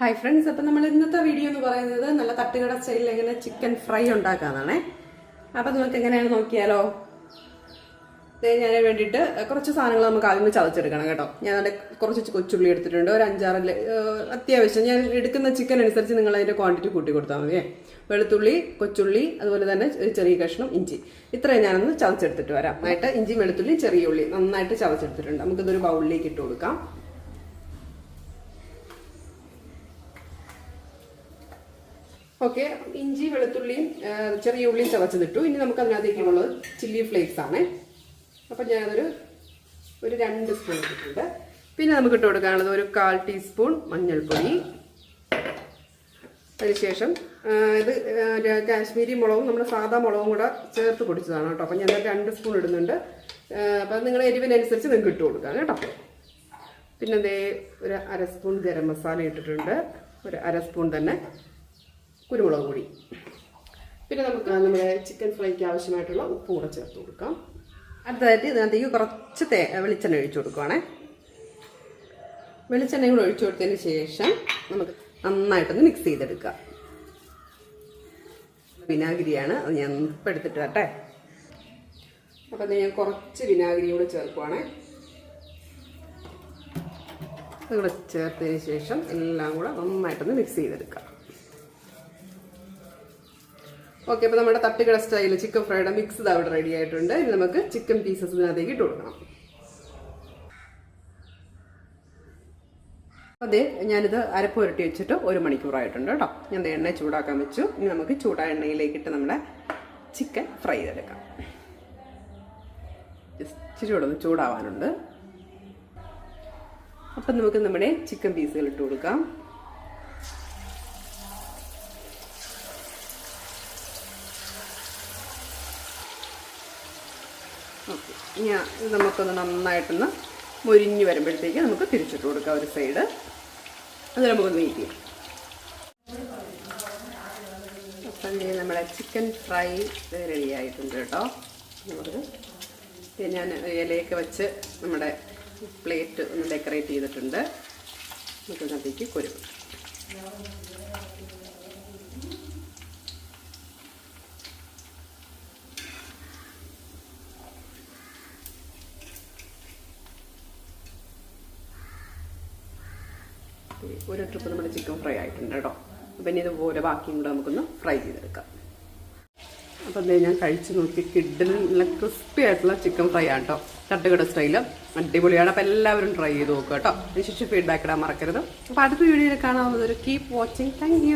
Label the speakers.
Speaker 1: Hi friends അപ്പം നമ്മൾ ഇന്നത്തെ വീഡിയോ എന്ന് പറയുന്നത് നല്ല തട്ടുകട സ്റ്റൈലിൽ എങ്ങനെ ചിക്കൻ ഫ്രൈ ഉണ്ടാക്കാന്നാണേ അപ്പം നിങ്ങൾക്ക് എങ്ങനെയാണ് നോക്കിയാലോ? ഞാൻ വേണ്ടിയിട്ട് കുറച്ച് സാധനങ്ങൾ നമുക്ക് ആദ്യം ചതച്ചെടുക്കണം കേട്ടോ. ഞാൻ അതിന്റെ കുറച്ച് കൊച്ചുള്ളി എടുത്തിട്ടുണ്ട്. ഒരു അഞ്ചാറ് ലെ- അത്യാവശ്യം. ഞാൻ എടുക്കുന്ന ചിക്കൻ അനുസരിച്ച് നിങ്ങൾ അതിന്റെ ക്വാണ്ടിറ്റി കൂട്ടി കൊടുത്താൽ മതിയേ വെളുത്തുള്ളി കൊച്ചുള്ളി അതുപോലെ തന്നെ ഒരു ചെറിയ കഷ്ണം ഇഞ്ചി. ഇത്രയും ഞാനൊന്ന് ചതച്ചെടുത്തിട്ട് വരാം. നന്നായിട്ട് ഇഞ്ചി വെളുത്തുള്ളി ചെറിയ ഉള്ളി നന്നായിട്ട് ചതച്ചെടുത്തിട്ടുണ്ട്. നമുക്കിതൊരു ബൗളിലേക്ക് ഇട്ട് കൊടുക്കാം. ഓക്കെ ഇഞ്ചി വെളുത്തുള്ളിയും ചെറിയ ഉള്ളിയും ചതച്ചതിട്ടു. ഇനി നമുക്ക് അതിനകത്തേക്കുള്ളത് ചില്ലി ഫ്ലേക്സ് ആണ്. അപ്പം ഞാനതൊരു ഒരു രണ്ട് സ്പൂൺ ഇട്ടിട്ടുണ്ട്. പിന്നെ നമുക്ക് ഇട്ട് കൊടുക്കാനുള്ളത് ഒരു കാൽ ടീസ്പൂൺ മഞ്ഞൾപ്പൊടി. അതിനുശേഷം ഇത് കാശ്മീരി മുളകും നമ്മുടെ സാധാ മുളകും കൂടെ ചേർത്ത് പൊടിച്ചതാണ് കേട്ടോ. അപ്പം ഞാൻ രണ്ട് സ്പൂൺ ഇടുന്നുണ്ട്. അപ്പം നിങ്ങളുടെ എരിവിനനുസരിച്ച് നിങ്ങൾക്ക് ഇട്ട് കൊടുക്കാം കേട്ടോ. പിന്നെ ദേ ഒരു അര സ്പൂൺ ഗരം മസാല ഇട്ടിട്ടുണ്ട്. ഒരു അര സ്പൂൺ തന്നെ കുരുമുളക് പൊടി. പിന്നെ നമുക്ക് നമ്മുടെ ചിക്കൻ ഫ്രൈക്ക് ആവശ്യമായിട്ടുള്ള ഉപ്പ് കൂടെ ചേർത്ത് കൊടുക്കാം. അടുത്തതായിട്ട് ഇതിനകത്തേക്ക് കുറച്ച് തേ വെളിച്ചെണ്ണ ഒഴിച്ചു കൊടുക്കുവാണേ. വെളിച്ചെണ്ണ കൂടെ ഒഴിച്ചു കൊടുത്തതിന് ശേഷം നമുക്ക് നന്നായിട്ടൊന്ന് മിക്സ് ചെയ്തെടുക്കാം. വിനാഗിരിയാണ് അത് ഞാൻ ഇപ്പം എടുത്തിട്ട് വരട്ടെ. അപ്പം ഞാൻ കുറച്ച് വിനാഗിരി കൂടെ ചേർക്കുവാണേ. അതുകൂടെ ചേർത്തതിന് ശേഷം എല്ലാം കൂടെ നന്നായിട്ടൊന്ന് മിക്സ് ചെയ്തെടുക്കാം. ഓക്കെ അപ്പോൾ നമ്മുടെ തട്ടുകട സ്റ്റൈൽ ചിക്കൻ ഫ്രൈഡ് മിക്സ് ഇത് അവിടെ റെഡി ആയിട്ടുണ്ട്. ഇനി നമുക്ക് ചിക്കൻ പീസസ് ഇതിനകത്തേക്ക് ഇട്ട് കൊടുക്കണം. അതെ ഞാനിത് അരപ്പ് പുരട്ടി വെച്ചിട്ട് ഒരു മണിക്കൂറായിട്ടുണ്ട് കേട്ടോ. ഞാൻ എണ്ണ ചൂടാക്കാൻ വെച്ചു. ഇനി നമുക്ക് ചൂടായ എണ്ണയിലേക്കിട്ട് നമ്മുടെ ചിക്കൻ ഫ്രൈ ചെയ്തെടുക്കാം. ഇച്ചിരി കൂടെ ഒന്ന് ചൂടാവാനുണ്ട്. അപ്പം നമുക്ക് നമ്മുടെ ചിക്കൻ പീസുകൾ ഇട്ട് കൊടുക്കാം. ഇനി നമുക്കൊന്ന് നന്നായിട്ടൊന്ന് മുരിഞ്ഞ് വരുമ്പോഴത്തേക്ക് നമുക്ക് തിരിച്ചിട്ട് കൊടുക്കാം ഒരു സൈഡ്. അത് നമുക്കൊന്ന് വെയിറ്റ് ചെയ്യാം. അപ്പം നമ്മുടെ ചിക്കൻ ഫ്രൈ റെഡി ആയിട്ടുണ്ട് കേട്ടോ. ഞാൻ ഇലയൊക്കെ വെച്ച് നമ്മുടെ പ്ലേറ്റ് ഒന്ന് ഡെക്കറേറ്റ് ചെയ്തിട്ടുണ്ട്. നമുക്കതിനകത്തേക്ക് കൊരും ഒരു ട്രിപ്പ് നമ്മുടെ ചിക്കൻ ഫ്രൈ ആയിട്ടുണ്ട് കേട്ടോ. അപ്പം ഇനി ഇതുപോലെ ബാക്കിയും കൂടെ നമുക്കൊന്ന് ഫ്രൈ ചെയ്തെടുക്കാം. അപ്പം ദേ ഞാൻ കഴിച്ച് നോക്കി കിഡിൽ നല്ല ക്രിസ്പി ആയിട്ടുള്ള ചിക്കൻ ഫ്രൈ ആണ് കേട്ടോ. തട്ടുകട സ്റ്റൈൽ അടിപൊളിയാണ്. അപ്പം എല്ലാവരും ട്രൈ ചെയ്ത് നോക്കുക കേട്ടോ. അതിനുശേഷം ഫീഡ്ബാക്ക് ഇടാൻ മറക്കരുത്. അപ്പോൾ അടുത്ത വീഡിയോയിൽ കാണാവുന്നത് ഒരു കീപ്പ് വാച്ചിങ് താങ്ക്